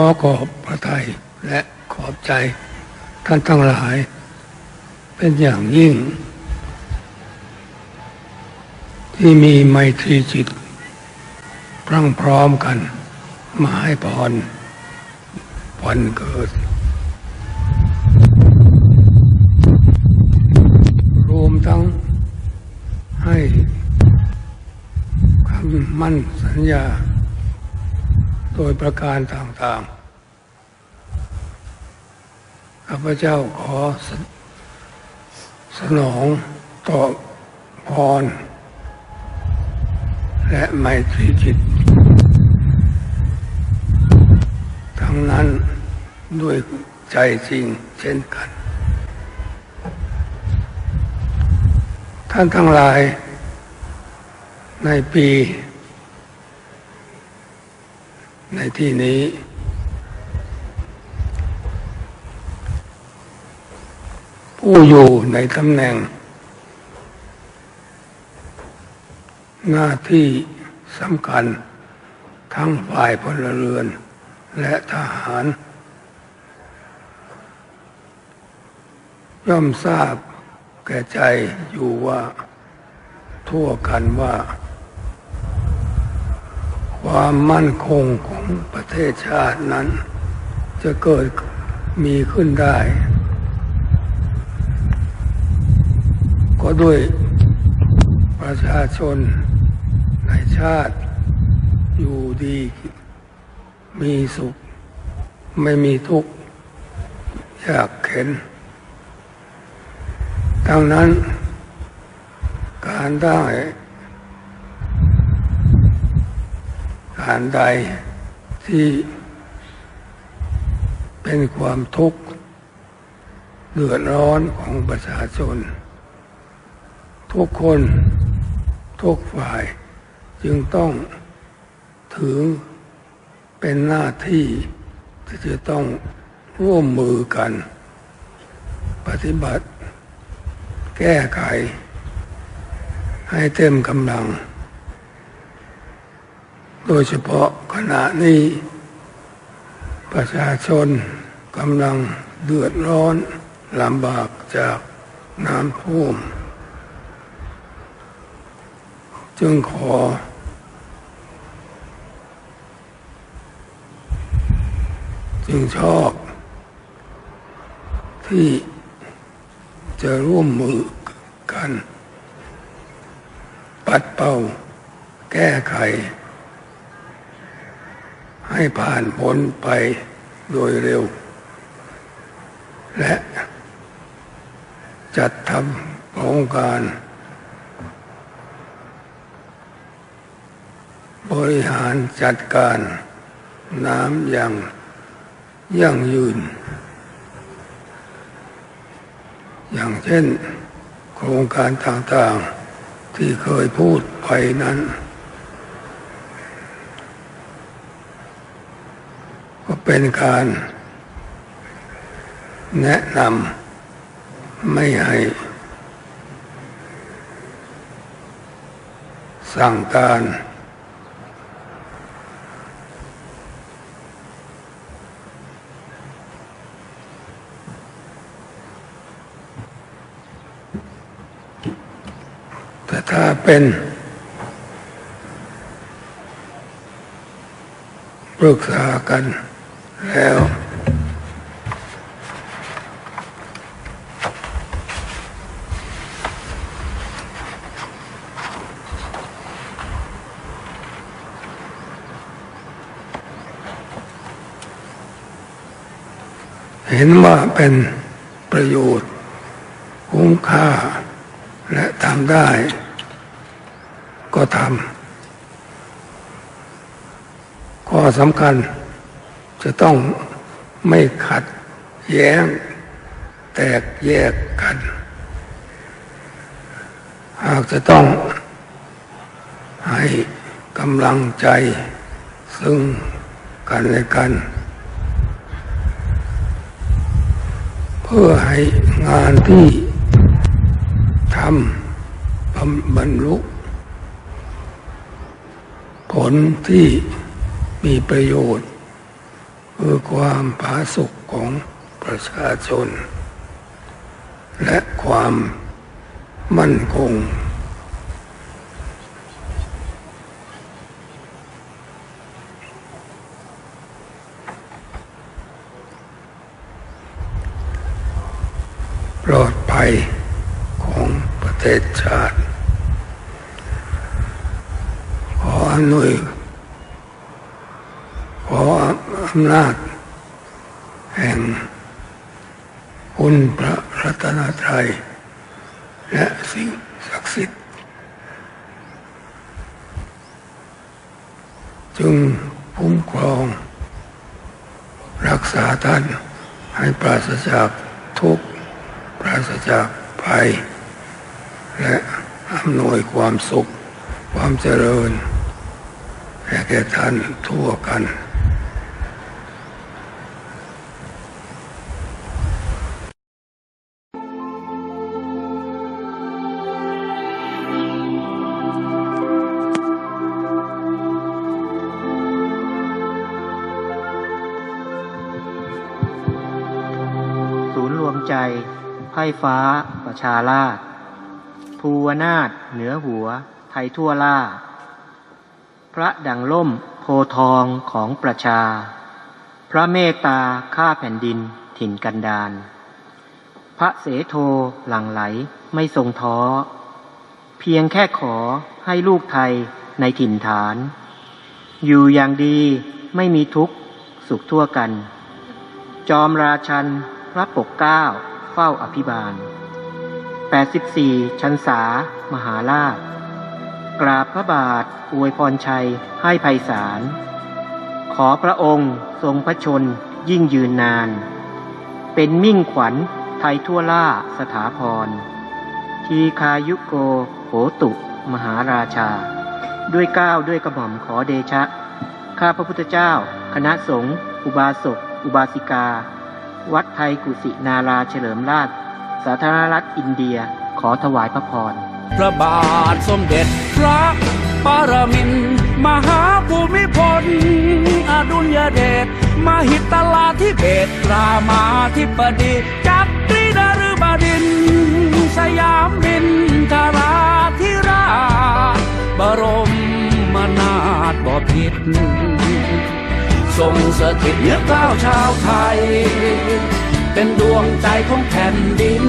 อขอบพระทัยและขอบใจท่านทั้งหลาย เป็นอย่างยิ่ง ที่มีไมตรีจิตพรั่งพร้อมกัน มาให้พรวันเกิด รวมทั้งให้คำมั่นสัญญา โดยประการต่างๆ ข้าพเจ้าขอสสนองตอบพร และไมตรีจิต ทั้งนั้นด้วยใจจริงเช่นกัน ท่านทั้งหลายในปี ในที่นี้ ผู้อยู่ในตำแหน่ง หน้าที่สำคัญทั้งฝ่ายพลเรือนและทหาร ย่อมทราบแก่ใจอยู่ว่า ทั่วกันว่า ความมั่นคงของประเทศชาตินั้น จะเกิดมีขึ้นได้ ก็ด้วยประชาชนในชาติอยู่ดี มีสุข ไม่มีทุกข์ยากเข็น ดังนั้นการได้ การใดที่เป็นความทุกข์เดือดร้อนของประชาชน ทุกคนทุกฝ่ายจึงต้องถือเป็นหน้าที่ที่จะต้องร่วมมือกัน ปฏิบัติ แก้ไข ให้เต็มกำลัง โดยเฉพาะขณะนี้ ประชาชนกำลังเดือดร้อนลำบากจากน้ำท่วม จึงขอ จึงชอบ ที่จะร่วมมือกัน ปัดเป่าแก้ไข ให้ผ่านพ้นไปโดยเร็ว และจัดทำโครงการ บริหารจัดการน้ำอย่างยั่งยืน อย่างเช่น โครงการต่างๆที่เคยพูดไปนั้น เป็นการแนะนำไม่ให้สั่งการ แต่ถ้าเป็นปรึกษากัน แล้ว เห็นว่าเป็นประโยชน์คุ้มค่า และทำได้ ก็ทำข้อสำคัญ จะต้องไม่ขัดแย้ง แตกแยกกัน หากจะต้องให้กำลังใจซึ่งกันและกัน เพื่อให้งานที่ทำบรรลุผลที่มีประโยชน์ คือความผาสุกของประชาชน และความมั่นคง ปลอดภัยของประเทศชาติขออำนวยขออำนาจ แห่งคุณพระรัตนตรัย และสิ่งศักดิ์สิทธิ์ จึงคุ้มครอง รักษาท่านให้ปราศจากทุกข์ปราศจากภัย และอำนวยความสุข ความเจริญแก่แก่ท่านทั่วกัน ยไพ่ฟ้า ประชาราชภูวนาถเหนือหัว ไทยทั่วล่า พระดังล่มโพทองของประชา พระเมตตาข้าแผ่นดินถิ่นกันดานพระเสโทหลั่งไหลไม่ทรงท้อ เพียงแค่ขอให้ลูกไทยในถิ่นฐาน อยู่อย่างดีไม่มีทุกข์สุขทั่วกัน จอมราชันพระปกเกล้า เฝ้าอภิบาล 84 ชันษามหาราช กราบพระบาทอวยพรชัยให้ไพศาล ขอพระองค์ทรงพระชนยิ่งยืนนาน เป็นมิ่งขวัญไทยทั่วล่าสถาพร ทีคายุโกโหตุมหาราชา ด้วยก้าวด้วยกระหม่อมขอเดชะ ข้าพระพุทธเจ้า คณะสงฆ์อุบาสก อุบาสิกา วัดไทยกุสินาราเฉลิมราช สาธารณรัฐอินเดีย ขอถวายพระพร พระบาทสมเด็จพระปรมินมหาภูมิพล อดุลยเดชมหิตลาธิเบศรามาธิบดีจักรีนฤบดิน สยามบินทราธิราชบรมนาถบพิตร ทรงสถิตเนื้อเก้าวชาวไทย เป็นดวงใจของแผ่นดิน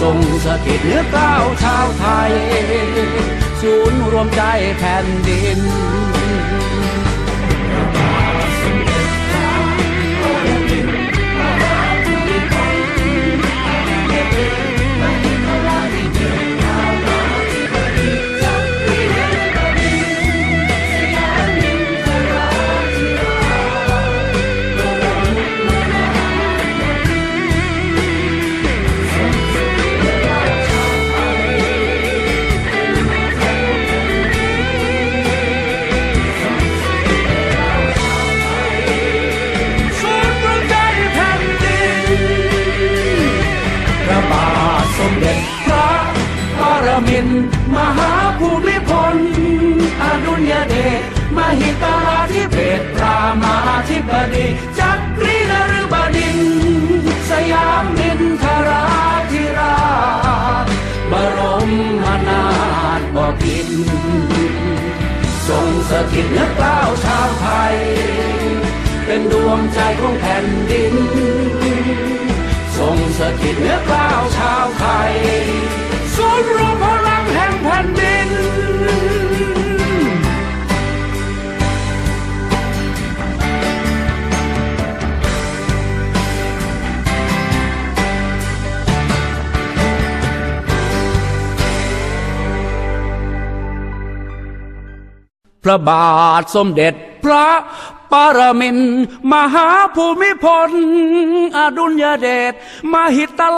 ทรงสถิตเหนือเก้าวชาวไทย ศูนย์รวมใจแผ่นดิน มหาภูมิพล อดุลยเดชมหิตราธิเบศรามาธิบดีจักรีนฤบดิน สยามมินทราธิราชบรมนาถบพิตรทรงสถิตเนือเกล้าวชาวไทย เป็นดวงใจของแผ่นดิน ทรงสถิตเนือเกล้าวชาวไทย ศูนย์รวมพ ผ่นดิน พระบาทสมเด็จพระปรมินมหาภูมิพล อดุลยเดชมหิต